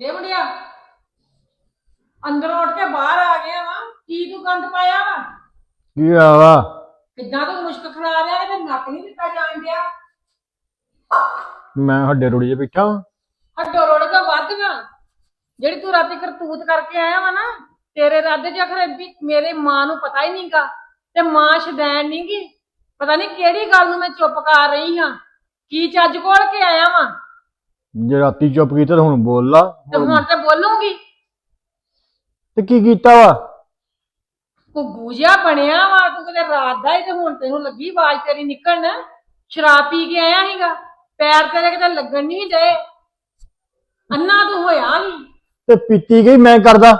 ਇਹ ਮੁੰਡਿਆ ਅੰਦਰੋਂ ਉੱਠ ਕੇ ਬਾਹਰ ਆ ਗਿਆ ਵਾ ਕੀ ਤੂੰ ਗੰਦ ਪਾਇਆ ਵਾ? ਕੀ ਆ ਵਾ? ਕਿੱਦਾਂ ਤੂੰ ਮੁਸ਼ਕ ਖੜਾ ਲਿਆ ਤੇ ਨੱਕ ਨਹੀਂ ਦਿੱਤਾ ਜਾਣ ਡਿਆ? ਮੈਂ ਹੱਡੇ ਰੋੜੀ 'ਚ ਬੈਠਾ ਵਾਂ। ਜਿਹੜੀ ਤੂੰ ਰਾਤੀ ਕਰਤੂਤ ਕਰਕੇ ਆਇਆ ਵਾ ਨਾ ਤੇਰੇ ਇਰਾਦੇ ਚ ਅਖਰੇ ਵੀ ਮੇਰੇ ਮਾਂ ਨੂੰ ਪਤਾ ਹੀ ਨਹੀਂਗਾ ਤੇ ਮਾਂ ਸ਼ਦੈਨ ਨਹੀਂਗੀ। ਪਤਾ ਨਹੀਂ ਕਿਹੜੀ ਗੱਲ ਨੂੰ ਮੈਂ ਚੁੱਪ ਕਰ ਰਹੀ ਹਾਂ। ਕੀ ਚੱਜ ਕੋਲ ਕੇ ਆਇਆ ਵਾਂ? ਜੇ ਰਾਤੀ ਚੁੱਪ ਕੀਤਾ ਤਾਂ ਹੁਣ ਬੋਲ ਲਾ ਤੇ ਹੁਣ ਤੇ ਬੋਲੂੰਗੀ। ਤੇ ਕੀ ਕੀਤਾ ਵਾ? ਘੁੱਗੂ ਜਿਹਾ ਬਣਿਆ ਵਾ ਤੂੰ ਕਿਤੇ ਰਾਤ ਦਾ ਹੀ ਤੇ ਹੁਣ ਤੈਨੂੰ ਲੱਗੀ ਆਵਾਜ਼ ਤੇਰੀ ਨਿਕਲਣ। ਸ਼ਰਾਬ ਪੀ ਕੇ ਆਇਆ ਸੀਗਾ ਪੈਰ ਤੇਰੇ ਕਿਤੇ ਲੱਗਣ ਨਹੀਂ ਡਏ। ਅੰਨਾ ਤੂੰ ਹੋਇਆ ਨਹੀਂ ਤੇ ਪੀਤੀ ਗਈ ਮੈਂ ਕਰਦਾ।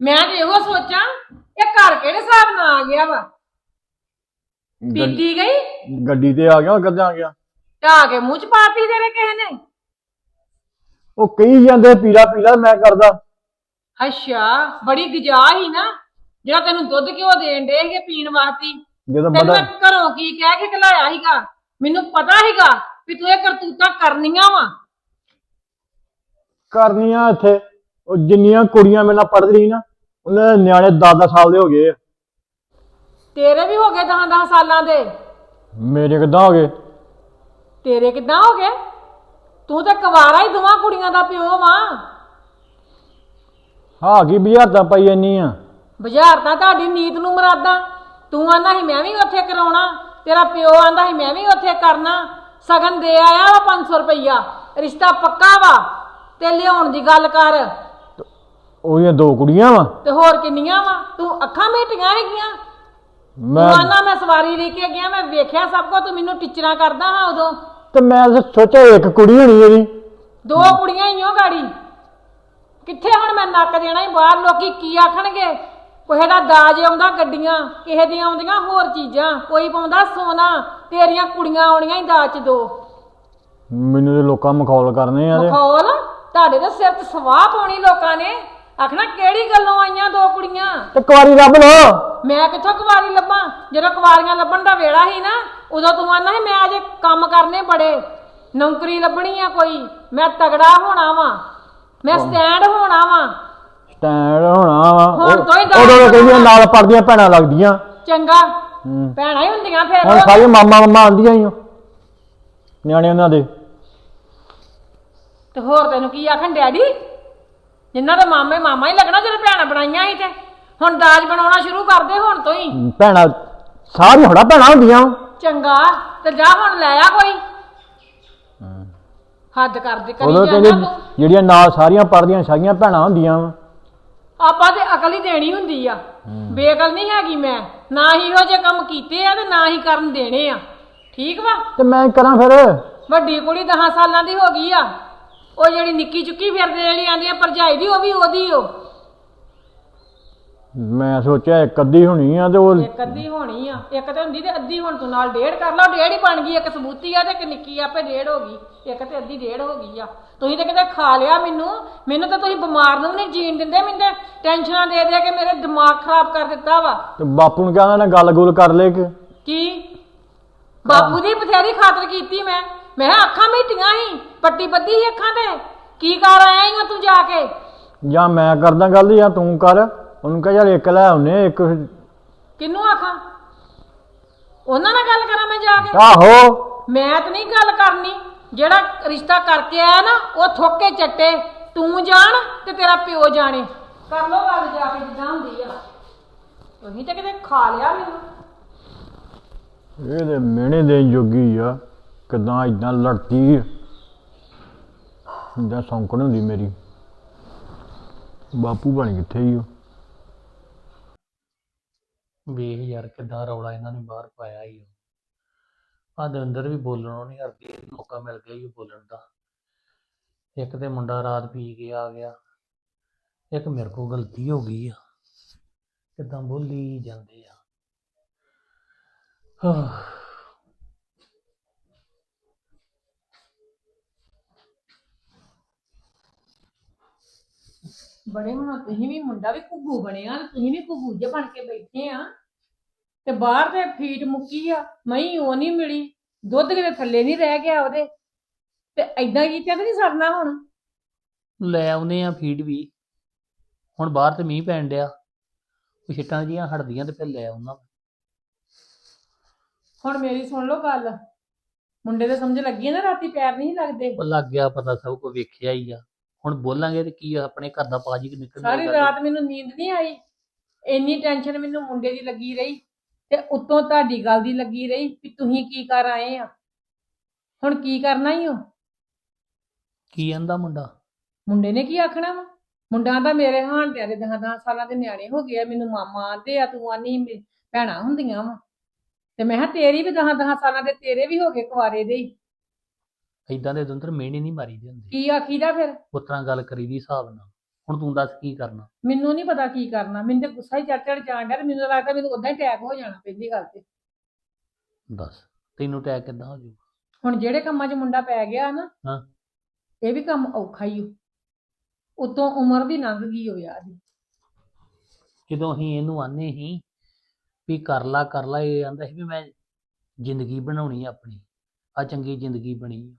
ਮੈਂ ਤੇ ਇਹੋ ਸੋਚਾਂ ਇਹ ਘਰ ਕਿਹੜੇ ਹਿਸਾਬ ਨਾਲ ਆ ਗਿਆ ਵਾ? ਪੀਤੀ ਗਈ? ਗੱਡੀ ਤੇ ਆ ਗਿਆ ਕਦਾਂ ਆ ਗਿਆ? ਢਾ ਕੇ ਮੂੰਹ ਚ ਪਾਤੀ ਤੇਰੇ ਕਿਸੇ ਨੇ? ਉਹ ਕਹੀ ਜਾਂਦੇ ਪੀਲਾ ਪੀਲਾ ਮੈਂ ਕਰਦਾ। ਅੱਛਾ ਬੜੀ ਗਜਾ ਹੀ ਨਾ। ਜਿਹੜਾ ਤੈਨੂੰ ਦੁੱਧ ਘਿਓ ਦੇਣ ਦੇ ਸੀਗੇ ਪੀਣ ਵਾਸਤੇ। ਜਦੋਂ ਤੈਨੂੰ ਬੜਾ ਮੈਂ ਘਰੋਂ ਕੀ ਕਹਿ ਕੇ ਘਲਾਇਆ ਸੀਗਾ? ਮੈਨੂੰ ਪਤਾ ਸੀਗਾ ਵੀ ਤੂੰ ਇਹ ਕਰਤੂਤਾਂ ਕਰਨੀਆਂ ਵਾ। ਕਰਨੀਆਂ ਇੱਥੇ? ਉਹ ਜਿੰਨੀਆਂ ਕੁੜੀਆਂ ਮੇਰੇ ਨਾਲ ਪੜ੍ਹਦੀ ਰਹੀ ਨਾ ਉਹਨਾਂ ਦੇ ਨਿਆਣੇ 10-10 ਸਾਲ ਦੇ ਹੋ ਗਏ ਆ। ਤੇਰੇ ਵੀ ਹੋ ਗਏ 10-10 ਸਾਲਾਂ ਦੇ? ਮੇਰੇ ਕਿੱਦਾਂ ਹੋ ਗਏ? ਤੇਰੇ ਕਿੱਦਾਂ ਹੋ ਗਏ? ਤੂੰ ਤਾਂ ਕੁਵਾਰਾ ਹੀ ਦੋਵਾਂ ਕੁੜੀਆਂ ਦਾ ਪਿਓ ਵਾਂ। ਹਾਂ ਕੀ ਬੁਝਾਰਤਾਂ ਪਾਈ ਇੰਨੀ ਆ? ਬਾਜ਼ਾਰ ਤਾਂ ਤੁਹਾਡੀ ਨੀਤ ਨੂੰ ਮਰਾਦਾ। ਤੂੰ ਆਂਦਾ ਸੀ ਮੈਂ ਵੀ ਉੱਥੇ ਕਰਾਉਣਾ। ਤੇਰਾ ਪਿਓ ਆਂਦਾ ਸੀ ਮੈਂ ਵੀ ਉੱਥੇ ਕਰਨਾ। ਸਗਨ ਦੇ ਆਇਆ ਵਾ 500 ਰੁਪਈਆ। ਰਿਸ਼ਤਾ ਪੱਕਾ ਵਾ? ਤੇ ਲਿਆਉਣ ਦੀ ਗੱਲ ਕਰ। ਉਹਦੀਆਂ ਦੋ ਕੁੜੀਆਂ ਵਾ। ਤੇ ਹੋਰ ਕਿੰਨੀਆਂ ਵਾ? ਤੂੰ ਅੱਖਾਂ ਮੀਟੀਆਂ ਹੈਗੀਆਂ। ਮੈਂ ਆਂਦਾ ਮੈਂ ਸਵਾਰੀ ਲੈ ਕੇ ਗਿਆ ਮੈਂ ਵੇਖਿਆ ਸਭ ਕੁਝ ਤੂੰ ਮੈਨੂੰ ਟਿਚਰਾਂ ਕਰਦਾ ਹਾਂ ਉਦੋਂ। ਤੇ ਮੈਂ ਸੋਚਿਆ ਇੱਕ ਕੁੜੀ ਹੋਣੀ ਇਹਦੀ ਦੋ ਕੁੜੀਆਂ ਹੀ ਓ ਗਾੜੀ। ਕਿੱਥੇ ਹੁਣ ਮੈਂ ਨੱਕ ਦੇਣਾ ਹੀ ਬਾਹਰ ਲੋਕੀ ਕੀ ਆਖਣਗੇ? ਕਿਸੇ ਦਾ ਦਾਜ ਆਉਂਦਾ ਗੱਡੀਆਂ ਕਿਸੇ ਦੀਆਂ ਆਉਂਦੀਆਂ ਹੋਰ ਚੀਜ਼ਾਂ। ਕੋਈ ਪਾਉਂਦਾ ਸੋਨਾ ਤੇਰੀਆਂ ਕੁੜੀਆਂ ਆਉਣੀਆਂ ਹੀ ਦਾਜ ਚ ਦੋ। ਮੈਨੂੰ ਤੇ ਲੋਕਾਂ ਮਖੌਲ ਕਰਨੇ ਆ ਤੇ। ਮਖੌਲ? ਤੁਹਾਡੇ ਦੇ ਸਿਰ ਤੇ ਸਵਾਹ ਪਾਉਣੀ ਲੋਕਾਂ ਨੇ। ਆਖਣਾ ਕਿਹੜੀ ਗੱਲੋਂ ਆਈਆਂ ਦੋ ਕੁੜੀਆਂ? ਤੇ ਕੁਆਰੀ ਲੱਭ ਲੋ ਮੈਂ ਕਿੱਥੋਂ ਕੁਵਾਰੀ ਲੱਭਾਂ? ਜਦੋਂ ਕੁਵਾਰੀਆਂ ਲੱਭਣ ਦਾ ਵੇੜਾ ਸੀ ਨਾ ਉਦੋਂ ਤੂੰ ਆਨਾ ਸੀ ਮੈਂ ਅਜੇ ਕੰਮ ਕਰਨੇ ਬੜੇ। ਨੌਕਰੀ ਲੱਭਣੀ ਆ ਕੋਈ। ਮੈਂ ਤਗੜਾ ਹੋਣਾ ਵਾਂ। ਮੈਂ ਸਟੈਂਡ ਹੋਣਾ ਵਾਂ। ਸਟੈਂਡ ਹੋਣਾ ਵਾ। ਹੁਣ ਤੋਂ ਹੀ ਉਦੋਂ ਤਾਂ ਕਹਿੰਦੀਆਂ ਨਾਲ ਪੜਦੀਆਂ ਭੈਣਾਂ ਲੱਗਦੀਆਂ। ਚੰਗਾ। ਹੂੰ। ਭੈਣਾਂ ਹੀ ਹੁੰਦੀਆਂ ਫਿਰ। ਹੁਣ ਸਾਰੀਆਂ ਮਾਮਾ ਮਾਮਾ ਆਂਦੀਆਂ ਹੀ ਓ। ਨਿਆਣੇ ਉਹਨਾਂ ਦੇ। ਤੇ ਹੋਰ ਤੈਨੂੰ ਕੀ ਆਖਣ ਡੈਡੀ ਜਿੰਨਾ ਦਾ ਮਾਮੇ ਮਾਮਾ ਹੀ ਲੱਗਣਾ ਜਦੋਂ ਭੈਣਾਂ ਬਣਾਈਆਂ ਸੀ ਤੇ। ਹੁਣ ਦਾਜ ਬਣਾਉਣਾ ਸ਼ੁਰੂ ਕਰਦੇ ਹੁਣ ਤੋਂ ਹੀ। ਭੈਣਾਂ ਸਾਰੀਆਂ ਹੋੜਾ ਭੈਣਾਂ ਹੁੰਦੀਆਂ। ਚੰਗਾ ਤੇ ਜਾ ਹੁਣ ਲੈ ਆ ਕੋਈ। ਹੱਦ ਕਰ ਦੇ ਕਰੀ ਉਦੋਂ ਜਾਂਦਾ ਕਹਿੰਦੇ ਤੂੰ। ਜਿਹੜੀਆਂ ਨਾਲ ਸਾਰੀਆਂ ਪੜਦੀਆਂ ਸਾਰੀਆਂ ਭੈਣਾਂ ਹੁੰਦੀਆਂ। ਵਾ ਆਪਾਂ ਤੇ ਅਕਲ ਹੀ ਦੇਣੀ ਹੁੰਦੀ ਆ। ਬੇਅਕਲ ਨਹੀਂ ਹੈਗੀ ਮੈਂ। ਨਾ ਹੀ ਇਹੋ ਜਿਹੇ ਕੰਮ ਕੀਤੇ ਆ ਤੇ ਨਾ ਹੀ ਕਰਨ ਦੇਣੇ ਆ। ਠੀਕ ਵਾ? ਤੇ ਮੈਂ ਕਰਾਂ ਫਿਰ? ਵੱਡੀ ਕੁੜੀ 10 ਸਾਲਾਂ ਦੀ ਹੋ ਗਈ ਆ। ਉਹ ਜਿਹੜੀ ਨਿੱਕੀ ਚੁੱਕੀ ਫਿਰਦੇ ਜਿਹੜੀ ਆਂਦੀ ਆ ਭਰਜਾਈ ਦੀ ਉਹ ਵੀ ਉਹਦੀ ਓ। ਮੈਂ ਸੋਚਿਆ ਇੱਕ ਅੱਧੀ ਹੋਣੀ ਆ ਤੇ ਉਹ ਇੱਕ ਅੱਧੀ ਹੋਣੀ ਆ। ਇੱਕ ਤੇ ਹੁੰਦੀ ਤੇ ਅੱਧੀ ਹੁਣ ਤੂੰ ਨਾਲ ਡੇਢ ਕਰ ਲਾ ਡੇਢ ਹੀ ਬਣ ਗਈ ਇੱਕ ਸਬੂਤੀ ਆ ਤੇ ਇੱਕ ਨਿੱਕੀ ਆ ਆਪੇ ਡੇਢ ਹੋ ਗਈ। ਇੱਕ ਤੇ ਅੱਧੀ ਡੇਢ ਹੋ ਗਈ ਆ। ਤੁਸੀਂ ਤੇ ਕਿਤੇ ਖਾ ਲਿਆ ਮੈਨੂੰ। ਮੈਨੂੰ ਤਾਂ ਤੁਸੀਂ ਬਿਮਾਰ ਨੂੰ ਵੀ ਨਹੀਂ ਜੀਣ ਦਿੰਦੇ ਮੈਨੂੰ ਤੇ ਟੈਨਸ਼ਨਾਂ ਦੇ ਦੇ ਕੇ ਮੇਰੇ ਦਿਮਾਗ ਖਰਾਬ ਕਰ ਦਿੱਤਾ ਵਾ। ਤੇ ਬਾਪੂ ਨੂੰ ਕਹਿੰਦਾ ਨਾ ਗੱਲ-ਗੁਲ ਕਰ ਲੈ ਕਿ ਕੀ? ਬਾਪੂ ਦੀ ਬਥੇਰੀ ਖਾਤਰ ਕੀਤੀ ਮੈਂ। ਮੈਂ ਕਿਹਾ ਅੱਖਾਂ ਮੀਟੀਆਂ ਸੀ ਪੱਟੀ ਬੱਧੀ ਸੀ ਅੱਖਾਂ ਤੇ। ਕੀ ਕਰ ਆਇਆ ਈ ਓ ਤੂੰ ਜਾ ਕੇ? ਜਾਂ ਮੈਂ ਕਰਦਾ ਗੱਲ ਜਾਂ ਤੂੰ ਕਰ ਉਹਨੂੰ ਕਹ ਯਾਰ ਇੱਕ ਲੈ ਆਉਨੇ ਇੱਕ ਕਿਹਨੂੰ ਆਖਾਂ? ਉਹਨਾਂ ਨਾਲ ਗੱਲ ਕਰਾਂ ਮੈਂ ਜਾ ਕੇ। ਆਹੋ। ਮੈਂ ਤਾਂ ਨਹੀਂ ਗੱਲ ਕਰਨੀ ਜਿਹੜਾ ਰਿਸ਼ਤਾ ਕਰਕੇ ਆਇਆ ਨਾ ਉਹ ਥੋਕੇ ਚੱਟੇ। ਤੂੰ ਜਾਣ ਤੇ ਤੇਰਾ ਪਿਓ ਜਾਣੇ। ਕਰ ਲੋ ਗੱਲ ਜਾ ਕੇ ਜਿੱਦਾਂ ਹੁੰਦੀ ਆ। ਤੁਸੀਂ ਤਾਂ ਕਿਤੇ ਖਾ ਲਿਆ ਮੈਨੂੰ। ਇਹਦੇ ਮਿਹਣੇ ਦੇਣ ਜੋਗੀ ਆ। ਕਿਦਾਂ ਇਦਾਂ ਲੜਦੀ ਇਦਾਂ ਸੌਂਕਣ ਹੁੰਦੀ ਮੇਰੀ। ਬਾਪੂ ਬਣ ਕਿੱਥੇ ਹੀ ਉਹ? ਵੇਖ ਯਾਰ ਕਿਦਾਂ ਰੌਲਾ ਇਹਨਾਂ ਨੇ ਬਾਹਰ ਪਾਇਆ ਹੀ ਆ ਦਵਿੰਦਰ ਵੀ ਬੋਲਣੋਂ ਨਹੀਂ ਹਟਦੀ, ਮੌਕਾ ਮਿਲ ਗਿਆ ਹੀ ਬੋਲਣ ਦਾ। ਇੱਕ ਤੇ ਮੁੰਡਾ ਰਾਤ ਪੀ ਕੇ ਆ ਗਿਆ, ਇੱਕ ਮੇਰੇ ਕੋਲ ਗਲਤੀ ਹੋ ਗਈ ਆ। ਕਿਦਾਂ ਬੋਲੀ ਜਾਂਦੇ ਆ। ਹਾਂ ਬੜੇ ਹੁਣ ਤੁਸੀਂ ਵੀ ਮੁੰਡਾ ਵੀ ਘੁੱਗੂ ਬਣਿਆ ਤੇ ਤੁਸੀਂ ਵੀ ਘੁੱਗੂ ਜੇ ਬਣ ਕੇ ਬੈਠੇ ਆ। ਤੇ ਬਾਹਰ ਤੇ ਫੀਟ ਮੁੱਕੀ ਆ ਮਈ ਉਹ ਨਹੀਂ ਮਿਲੀ ਦੁੱਧ ਕਿਤੇ ਥੱਲੇ ਨਹੀਂ ਰਹਿ ਗਿਆ ਉਹਦੇ। ਤੇ ਐਦਾਂ ਕੀਤਾ ਤੇ ਨਹੀਂ ਸਰਨਾ ਹੁਣ? ਲੈ ਆਉਨੇ ਆ ਫੀਡ ਵੀ। ਹੁਣ ਬਾਹਰ ਤੇ ਮੀਂਹ ਪੈਣ ਡਿਆ। ਉਹ ਛਿੱਟਾਂ ਜੀਆਂ ਹਟਦੀਆਂ ਤੇ ਫਿਰ ਲੈ ਆਉਣਾ ਹੁਣ ਮੇਰੀ ਸੁਣ ਲਓ ਗੱਲ। ਮੁੰਡੇ ਦੇ ਸਮਝ ਲੱਗੀ ਆ ਨਾ ਰਾਤੀ ਪੈਰ ਨਹੀਂ ਲੱਗਦੇ। ਉਹ ਲੱਗ ਗਿਆ ਪਤਾ ਸਭ ਕੋ ਵੇਖਿਆ ਹੀ ਆ। ਹੁਣ ਬੋਲਾਂਗੇ ਤੇ ਕੀ ਆਪਣੇ ਘਰ ਦਾ ਪਾਜੀ ਕਿ ਨਿਕਲ ਸਾਰੀ ਰਾਤ ਮੈਨੂੰ ਨੀਂਦ ਨਹੀਂ ਆਈ। ਇੰਨੀ ਟੈਨਸ਼ਨ ਮੈਨੂੰ ਮੁੰਡੇ ਦੀ ਲੱਗੀ ਰਹੀ ਤੇ ਉੱਤੋਂ ਤੁਹਾਡੀ ਗੱਲ ਦੀ ਲੱਗੀ ਰਹੀ ਕਿ ਤੁਸੀਂ ਕੀ ਕਰ ਆਏ ਆ। ਹੁਣ ਕੀ ਕਰਨਾ ਹੀ ਹੋ ਕੀ ਆਂਦਾ ਮੁੰਡਾ? ਮੁੰਡੇ ਨੇ ਕੀ ਆਖਣਾ ਵਾ? ਮੁੰਡਾ ਤਾਂ ਮੇਰੇ ਹਾਣ ਤੇ ਦੇ ਦਹਾਂ ਦਹਾਂ ਸਾਲਾਂ ਦੇ ਨਿਆਣੇ ਹੋ ਗਏ ਆ ਮੈਨੂੰ ਮਾਮਾ ਆਂਦੇ ਆ ਤੂੰ ਆਨੀ ਭੈਣਾਂ ਹੁੰਦੀਆਂ ਵਾ। ਤੇ ਮੈਂ ਕਿਹਾ ਤੇਰੀ ਵੀ ਦਹਾਂ ਦਹਾਂ ਸਾਲਾਂ ਦੇ ਤੇਰੇ ਵੀ ਹੋ ਗਏ ਕੁਆਰੇ ਦੇ ਹੀ ਇਦਾਂ ਦੇ ਦੰਦਰ ਮਿਹਣੇ ਨਹੀਂ ਮਾਰੀ ਦੇ ਹੁੰਦੇ। ਕੀ ਆਖੀਦਾ ਫਿਰ? ਉਸ ਤਰ੍ਹਾਂ ਗੱਲ ਕਰੀ ਦੀ ਹਿਸਾਬ ਨਾਲ। ਹੁਣ ਤੂੰ ਦੱਸ ਕੀ ਕਰਨਾ? ਮੈਨੂੰ ਨਹੀਂ ਪਤਾ ਕੀ ਕਰਨਾ। ਮੈਨੂੰ ਤੇ ਗੁੱਸਾ ਹੀ ਚੜ ਚੜ ਜਾਣ ਡਿਆ ਤੇ ਮੈਨੂੰ ਲੱਗਦਾ ਮੈਨੂੰ ਉਦਾਂ ਹੀ ਅਟੈਕ ਹੋ ਜਾਣਾ ਪਹਿਲੀ ਗੱਲ ਤੇ। ਦੱਸ ਤੈਨੂੰ ਅਟੈਕ ਕਿੱਦਾਂ ਹੋ ਜਾਊਗਾ? ਹੁਣ ਜਿਹੜੇ ਕੰਮਾਂ 'ਚ ਮੁੰਡਾ ਪੈ ਗਿਆ ਨਾ ਹਾਂ। ਇਹ ਵੀ ਕੰਮ ਔਖਾ ਹੀ ਹੋ ਉਤੋਂ ਉਮਰ ਵੀ ਲੰਘ ਗਈ ਹੋ ਦੀ। ਜਦੋਂ ਅਸੀਂ ਇਹਨੂੰ ਆਨੇ ਹੀ ਵੀ ਕਰ ਲਾ ਕਰ ਲਾ ਇਹ ਆਂਦਾ ਸੀ ਵੀ ਮੈਂ ਜ਼ਿੰਦਗੀ ਬਣਾਉਣੀ ਆ ਆਪਣੀ। ਆ ਚੰਗੀ ਜ਼ਿੰਦਗੀ ਬਣੀ ਆ।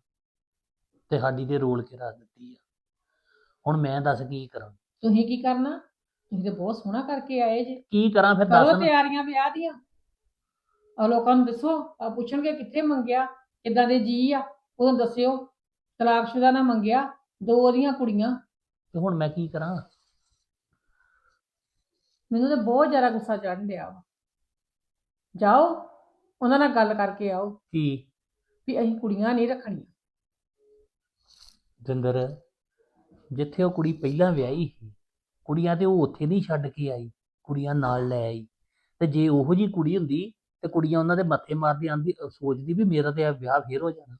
ਤੇ ਸਾਡੀ ਤੇ ਰੋਲ ਕੇ ਰੱਖ ਦਿੱਤੀ ਆ। ਹੁਣ ਮੈਂ ਦੱਸ ਕੀ ਕਰਾਂ? ਤੁਸੀਂ ਕੀ ਕਰਨਾ? ਤੁਸੀਂ ਤੇ ਬਹੁਤ ਸੋਹਣਾ ਕਰਕੇ ਆਏ ਜੇ। ਕੀ ਕਰਾਂ ਫਿਰ ਕਰੋ ਦੱਸ। ਤਿਆਰੀਆਂ ਵਿਆਹ ਦੀਆਂ। ਆ ਲੋਕਾਂ ਨੂੰ ਦੱਸੋ ਆ ਪੁੱਛਣਗੇ ਕਿੱਥੇ ਮੰਗਿਆ ਕਿੱਦਾਂ ਦੇ ਜੀ ਆ ਉਦੋਂ ਦੱਸਿਓ। ਤਲਾਕਸ਼ੁਦਾ ਨਾ ਮੰਗਿਆ ਦੋ ਉਹਦੀਆਂ ਕੁੜੀਆਂ। ਤੇ ਹੁਣ ਮੈਂ ਕੀ ਕਰਾਂ? ਮੈਨੂੰ ਤਾਂ ਬਹੁਤ ਜ਼ਿਆਦਾ ਗੁੱਸਾ ਚੜ੍ਹਨ ਡਿਆ ਵਾ। ਜਾਓ ਉਹਨਾਂ ਨਾਲ ਗੱਲ ਕਰਕੇ ਆਓ ਕੀ? ਵੀ ਅਸੀਂ ਕੁੜੀਆਂ ਨਹੀਂ ਰੱਖਣੀਆਂ। ਜਿੰਦਰ ਜਿੱਥੇ ਉਹ ਕੁੜੀ ਪਹਿਲਾਂ ਵਿਆਹੀ ਸੀ। ਕੁੜੀਆਂ ਤੇ ਉਹ ਉੱਥੇ ਨਹੀਂ ਛੱਡ ਕੇ ਆਈ ਕੁੜੀਆਂ ਨਾਲ ਲੈ ਆਈ। ਤੇ ਜੇ ਉਹੋ ਜੀ ਕੁੜੀ ਹੁੰਦੀ ਤੇ ਕੁੜੀਆਂ ਉਹਨਾਂ ਦੇ ਮੱਥੇ ਮਾਰਦੀ ਆਂਦੀ ਸੋਚਦੀ ਵੀ ਮੇਰਾ ਤੇ ਇਹ ਵਿਆਹ ਫੇਰ ਹੋ ਜਾਣਾ।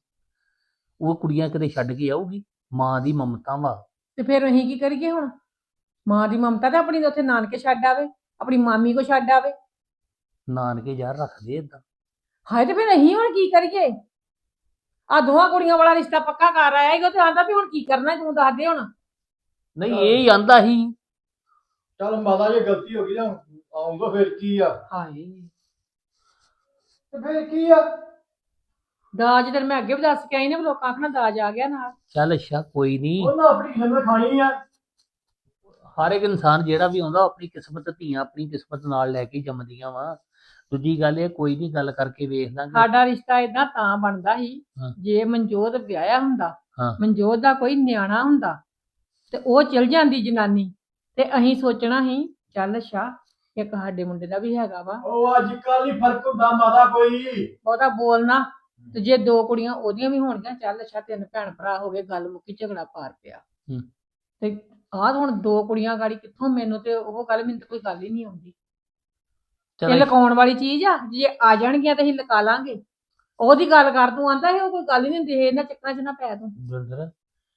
ਉਹ ਕੁੜੀਆਂ ਕਿਤੇ ਛੱਡ ਕੇ ਆਊਗੀ ਮਾਂ ਦੀ ਮਮਤਾ ਵਾ ਤੇ ਫਿਰ ਅਸੀਂ ਕੀ ਕਰੀਏ ਹੁਣ? ਮਾਂ ਦੀ ਮਮਤਾ ਤਾਂ ਆਪਣੀ ਉੱਥੇ ਨਾਨਕੇ ਛੱਡ ਆਵੇ ਆਪਣੀ ਮਾਮੀ ਕੋ ਛੱਡ ਆਵੇ। ਨਾਨਕੇ ਯਾਰ ਰੱਖਦੇ ਏਦਾਂ। ਹਾਏ ਤੇ ਫਿਰ ਅਸੀਂ ਹੁਣ ਕੀ ਕਰੀਏ? ਆ ਦੋਹਾਂ ਕੁੜੀਆਂ ਵਾਲਾ ਰਿਸ਼ਤਾ ਪੱਕਾ ਕਰ ਆਇਆ ਉਹ ਤੇ ਆਂਦਾ ਵੀ ਹੁਣ ਕੀ ਕਰਨਾ ਤੂੰ ਦੱਸ ਦੇ ਹੁਣ। ਨਹੀਂ ਇਹ ਹੀ ਆਂਦਾ ਸੀ ਚੱਲ ਮਾਤਾ ਜੇ ਗਲਤੀ ਹੋ ਗਈ ਨਾ ਆਉਂਗਾ ਫਿਰ ਕੀ ਆ? ਹਾਏ। ਤੇ ਫਿਰ ਕੀ ਆ? ਦਾਜ ਤੇ ਮੈਂ ਅੱਗੇ ਵੀ ਦੱਸ ਕੇ ਆਈ ਨੇ ਵੀ ਲੋਕਾਂ ਆਖਣਾ ਦਾਜ ਆ ਗਿਆ ਨਾਲ। ਚੱਲ ਅੱਛਾ ਕੋਈ ਨਹੀਂ ਉਹਨਾਂ ਆਪਣੀ ਕਿਸਮਤ ਖਾਣੀ ਆ। ਹਰ ਇੱਕ ਇਨਸਾਨ ਜਿਹੜਾ ਵੀ ਆਉਂਦਾ ਆਪਣੀ ਕਿਸਮਤ ਧੀਆਂ ਆਪਣੀ ਕਿਸਮਤ ਨਾਲ ਲੈ ਕੇ ਹੀ ਜੰਮਦੀਆਂ ਵਾ ਦੂਜੀ ਗੱਲ ਇਹ ਕੋਈ ਨਹੀਂ ਗੱਲ ਕਰਕੇ ਵੇਖ ਲਾਂਗੇ ਸਾਡਾ ਰਿਸ਼ਤਾ ਇਦਾਂ ਤਾਂ ਬਣਦਾ ਸੀ ਹਾਂ। ਜੇ ਮਨਜੋਤ ਵਿਆਹਿਆ ਹੁੰਦਾ ਹਾਂ। ਮਨਜੋਤ ਦਾ ਕੋਈ ਨਿਆਣਾ ਹੁੰਦਾ ਤੇ ਉਹ ਚਲ ਜਾਂਦੀ ਜਨਾਨੀ ਤੇ ਅਸੀਂ ਸੋਚਣਾ ਸੀ ਚੱਲ ਅੱਛਾ ਇੱਕ ਸਾਡੇ ਮੁੰਡੇ ਦਾ ਵੀ ਹੈਗਾ ਵਾ ਉਹ ਅੱਜ ਕੱਲ ਹੀ ਫ਼ਰਕ ਹੁੰਦਾ ਮਾਤਾ ਕੋਈ ਉਹਦਾ ਬੋਲਣਾ ਤੇ ਜੇ ਦੋ ਕੁੜੀਆਂ ਉਹਦੀਆਂ ਵੀ ਹੋਣਗੀਆਂ ਚੱਲ ਅੱਛਾ ਤਿੰਨ ਭੈਣ ਭਰਾ ਹੋ ਗਏ ਗੱਲ ਮੁੱਕੀ ਝਗੜਾ ਪਾਰ ਪਿਆ ਹੂੰ। ਤੇ ਆਹ ਹੁਣ ਦੋ ਕੁੜੀਆਂ ਗਾੜੀ ਕਿੱਥੋਂ ਮੈਨੂੰ ਤੇ ਉਹ ਗੱਲ ਮੈਨੂੰ ਤੇ ਕੋਈ ਗੱਲ ਹੀ ਨਹੀਂ ਆਉਂਦੀ। ਇਹ ਚਲ ਲਕਾਉਣ ਵਾਲੀ ਚੀਜ਼ ਆ ਜੇ ਆ ਜਾਣਗੀਆਂ ਤਾਂ ਅਸੀਂ ਲਕਾ ਲਾਂਗੇ। ਉਹਦੀ ਗੱਲ ਕਰ ਤੂੰ ਆਂਦਾ ਇਹ ਕੋਈ ਗੱਲ ਹੀ ਨਹੀਂ ਹੁੰਦੀ ਇਹਨਾਂ ਚੱਕਰਾਂ 'ਚ ਨਾ ਪੈ ਤੂੰ।